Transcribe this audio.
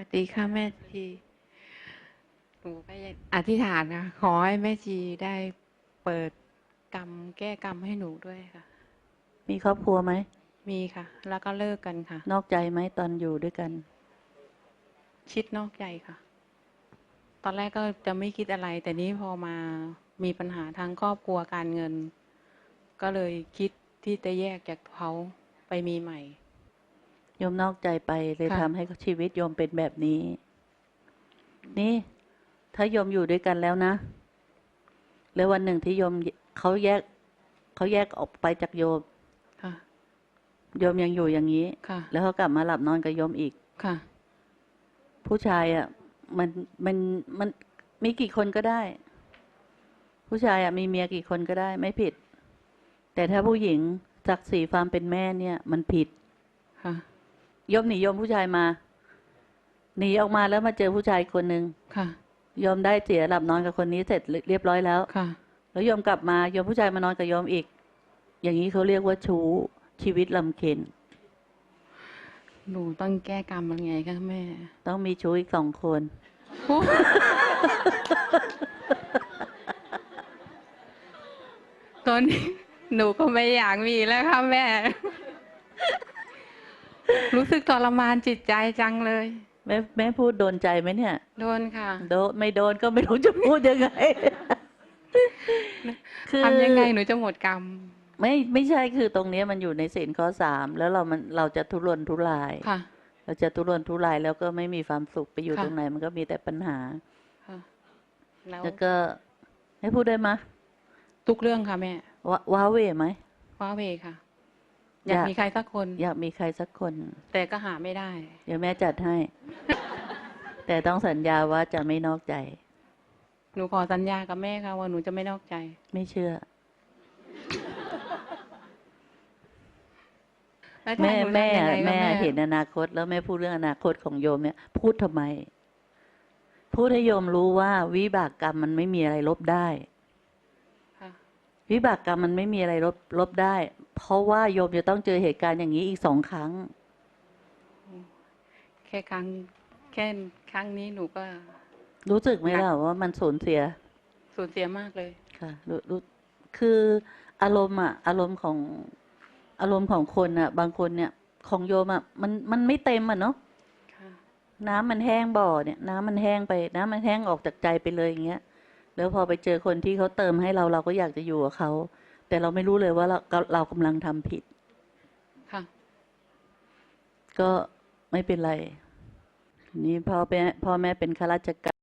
วัสดีค่ะแม่ชีหนูก็อธิษฐานนะขอให้แม่ชีได้เปิดกรรมแก้กรรมให้หนูด้วยค่ะ มีครอบครัวไหม มีค่ะ แล้วก็เลิกกันค่ะ นอกใจไหมตอนอยู่ด้วยกัน ชิดนอกใจค่ะ ตอนแรกก็จะไม่คิดอะไร แต่นี้พอมามีปัญหาทางครอบครัวการเงิน ก็เลยคิดที่จะแยกจากเขาไปมีใหม่ โยมนอกใจไปเลยค่ะทำให้ชีวิตโยมเป็นแบบนี้ นี่ ถ้าโยมอยู่ด้วยกันแล้วนะ แล้ววันหนึ่งที่โยมเขาแยกเขาแยกออกไปจากโยมค่ะโยมยังอยู่อย่างนี้ค่ะแล้วเขากลับมาหลับนอนกับโยมอีกค่ะ ผู้ชายอะ มันมันมันมีกี่คนก็ได้ ผู้ชายอะมีเมียกี่คนก็ได้ ไม่ผิด แต่ถ้าผู้หญิงศักดิ์ศรีความเป็นแม่เนี่ย มันผิดค่ะโยมหนีโยมผู้ชายมา หนีออกมาแล้วมาเจอผู้ชายคนหนึ่งค่ะโยมได้เสียหลับนอนกับคนนี้เสร็จเรียบร้อยแล้วค่ะ แล้วโยมกลับมาโยมผู้ชายมานอนกับโยมอีก อย่างนี้เขาเรียกว่าชู้ชีวิตลำเค็ญหนูต้องแก้กรรมยังไงคะแม่ ต้องมีชู้อีกสองคน ตอนนี้หนูก็ไม่อยากมีแล้วค่ะแม่ รู้สึกทรมานจิตใจจังเลย แม่แม่พูดโดนใจไหมเนี่ย โดนค่ะ โดนไม่โดนก็ไม่รู้จะพูดยังไงคือทำยังไงหนูจะหมดกรรม ไม่ไม่ใช่คือตรงเนี้ยมันอยู่ในศีลข้อสามแล้วเรามันเราจะทุรนทุรายค่ะเราจะทุรนทุรายแล้วก็ไม่มีความสุขไปอยู่ค่ะตรงไหน มันก็มีแต่ปัญหาค่ะแล้วแล้วก็ให้พูดได้ไหมยทุกเรื่องค่ะแม่วาว้าเหวไหมว้าเวค่ะ อยากอยากมีใครสักคน อยากมีใครสักคน แต่ก็หาไม่ได้ เดี๋ยวแม่จัดให้ แต่ต้องสัญญาว่าจะไม่นอกใจ หนูขอสัญญากับแม่ค่ะว่าหนูจะไม่นอกใจ ไม่เชื่อแล้วถ้าแม่หนูแม่ทำยังไงคะแม่เห็นอนาคต แล้วแม่พูดเรื่องอนาคตของโยมเนี่ย พูดทำไม พูดให้โยมรู้ว่าวิบากกรรมมันไม่มีอะไรลบได้ค่ะ วิบากกรรมมันไม่มีอะไรลบลบได้ เพราะว่าโยมจะต้องเจอเหตุการณ์อย่างนี้อีกสองครั้ง แค่ครั้งแค่ครั้งนี้หนูก็ รู้สึกไหมล่ะว่ามันสูญเสีย สูญเสียมากเลยค่ะรู้รู้คืออารมณ์อะอารมณ์ของอารมณ์ของคนอะบางคนเนี่ย ของโยมอะมันมันไม่เต็มอะเนาะค่ะน้ำมันแห้งบ่อเนี่ย น้ำมันแห้งไป น้ำมันแห้งออกจากใจไปเลยอย่างเงี้ย แล้วพอไปเจอคนที่เขาเติมให้เราเราก็อยากจะอยู่กับเขา แต่เราไม่รู้เลยว่าเราเรากำลังทำผิด ค่ะ ก็ไม่เป็นไร นี่พ่อแม่พ่อแม่เป็นข้าราชการ